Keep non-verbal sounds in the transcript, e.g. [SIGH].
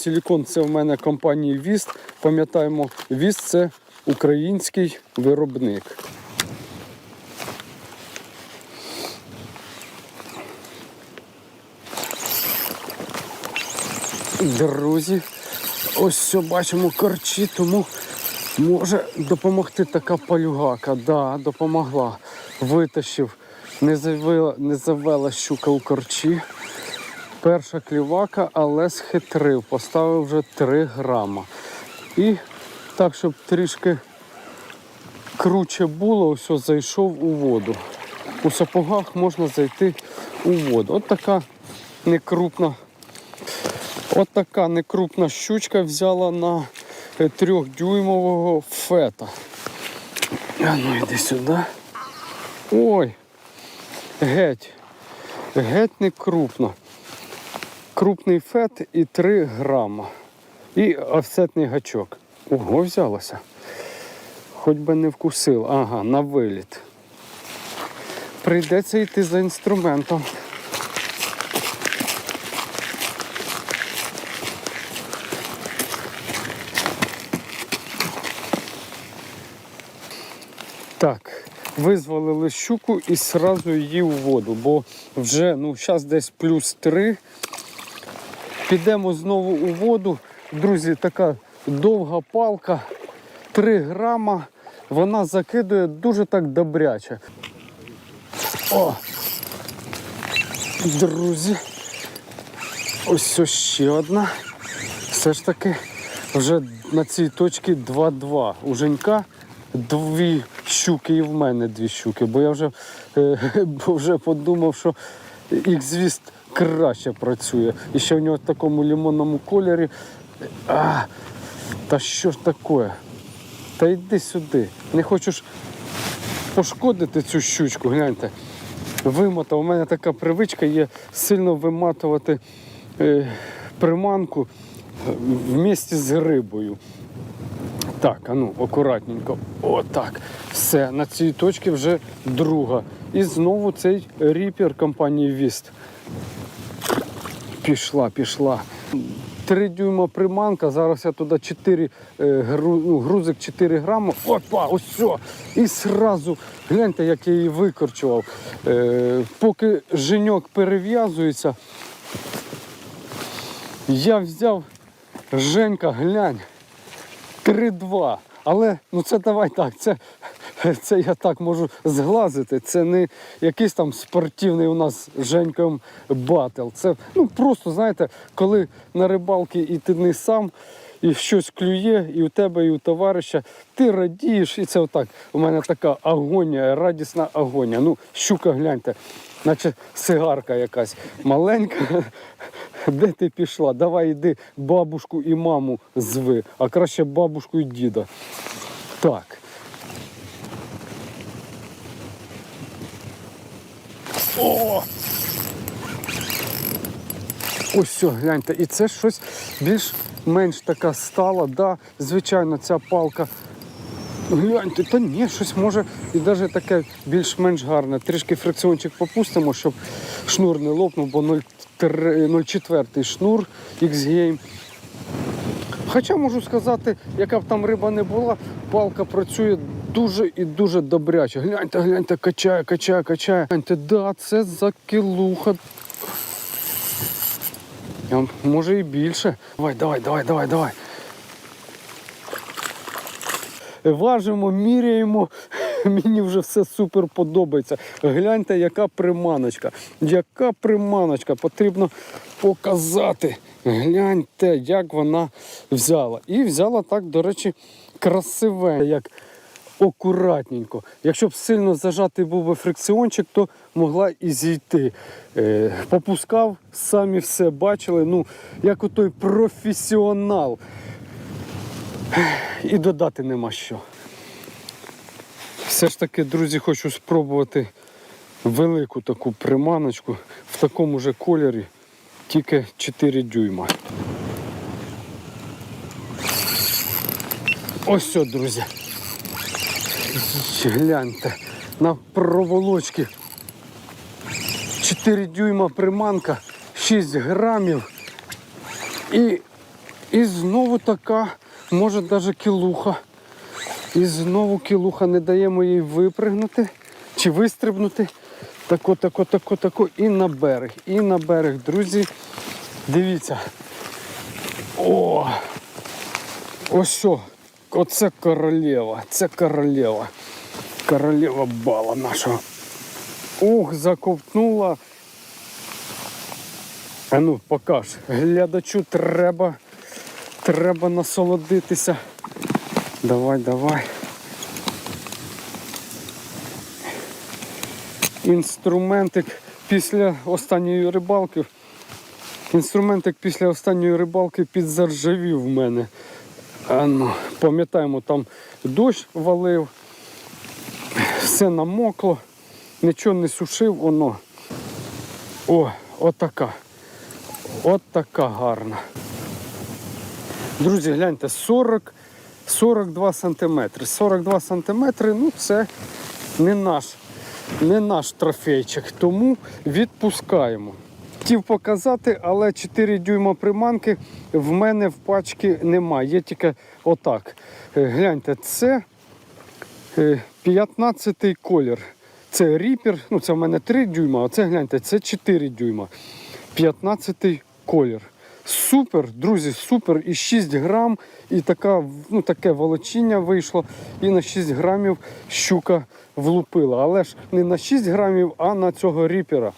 Силікон це в мене компанії Віст. Пам'ятаємо, Віст це український виробник. Друзі, ось все бачимо корчі, тому може допомогти така палюгака. Да, допомогла. Витащив, не завела, не завела щука у корчі. Перша клівака, але схитрив, поставив вже 3 грама. І так, щоб трішки круче було, ось зайшов у воду. У сапогах можна зайти у воду. От така некрупна, от така некрупна щучка взяла на е, трьохдюймового фета. А ну йди сюди. Ой, геть. Геть не крупно. Крупний фет і 3 грама. І офсетний гачок. Ого, взялося. Хоч би не вкусив. Ага, на виліт. Прийдеться йти за інструментом. Так, визволили щуку і одразу її у воду, бо вже ну, зараз десь плюс 3. Підемо знову у воду. Друзі, така довга палка, 3 грама. Вона закидує дуже так добряче. О! Друзі. Ось ще одна. Все ж таки вже на цій точці 2-2. У Женька дві щуки і в мене дві щуки, бо я вже, е, [LAUGHS] вже подумав, що їх звіст краще працює. І ще в нього в такому лимонному кольорі. А, та що ж таке? Та йди сюди. Не хочу пошкодити цю щучку, гляньте. Вимотав. У мене така привичка є сильно виматувати е, приманку в місті з рибою. Так, а ну, акуратненько. Отак. Все, на цій точці вже друга. І знову цей ріпер компанії Віст. Пішла, пішла. Три дюйма приманка, зараз я туди 4, е, ну, грузик 4 грами. Опа, ось. І сразу, гляньте, як я її викорчував. Е, поки женьок перев'язується, я взяв Женька, глянь. 3-2. Але ну це давай так, це, це я так можу зглазити. Це не якийсь там спортивний у нас Женьком батл. Це ну просто, знаєте, коли на рибалки і ти не сам, і щось клює, і у тебе, і у товариша, ти радієш, і це отак. У мене така агонія, радісна агонія. Ну, щука, гляньте, наче сигарка якась маленька. [LAUGHS] Де ти пішла? Давай йди бабушку і маму зви, а краще бабушку і діда. Так. О! Ось все, гляньте, і це щось більш-менш така стала. Да, звичайно, ця палка. Гляньте, та ні, щось може і навіть таке більш-менш гарне. Трішки фрикціончик попустимо, щоб шнур не лопнув, бо 0,4 шнур X-Game. Хоча можу сказати, яка б там риба не була, палка працює дуже і дуже добряче. Гляньте, гляньте, качає, качає, качає. Гляньте, да, це закилуха. Може і більше. Давай, давай, давай, давай, давай. Важимо, міряємо. [LAUGHS] Мені вже все супер подобається. Гляньте, яка приманочка. Яка приманочка. Потрібно показати. Гляньте, як вона взяла. І взяла так, до речі, красиве, як акуратненько. Якщо б сильно зажатий був би фрикціончик, то могла і зійти. Е, попускав, самі все бачили. Ну, як отой професіонал. І додати нема що. Все ж таки, друзі, хочу спробувати велику таку приманочку в такому же кольорі, тільки 4 дюйма. Ось все, друзі. Гляньте, на проволочці 4 дюйма приманка, 6 грамів і І знову така, може навіть кілуха. І знову кілуха не даємо їй випригнути чи вистрибнути. Тако, тако, тако, тако. І на берег. І на берег, друзі. Дивіться. О! Ось. Оце королева. Це королева. Королева бала нашого. Ух, заковтнула. А ну, покаж. Глядачу треба. Треба насолодитися. Давай, давай. Інструментик після останньої рибалки. Інструментик після останньої рибалки підзаржавів в мене. Ну, пам'ятаємо, там дощ валив, все намокло, нічого не сушив, воно. О, отака. От така гарна. Друзі, гляньте, 40, 42 сантиметри. 42 сантиметри, ну це не наш, не наш трофейчик, тому відпускаємо. Хотів показати, але 4 дюйма приманки в мене в пачці немає. Є тільки отак. Е, Гляньте, це 15-й колір. Це ріпер, ну це в мене 3 дюйма, а це гляньте, це 4 дюйма. 15-й колір. Супер, друзі, супер. І 6 грам, і така, ну, таке волочіння вийшло. І на 6 грамів щука влупила. Але ж не на 6 грамів, а на цього ріпера.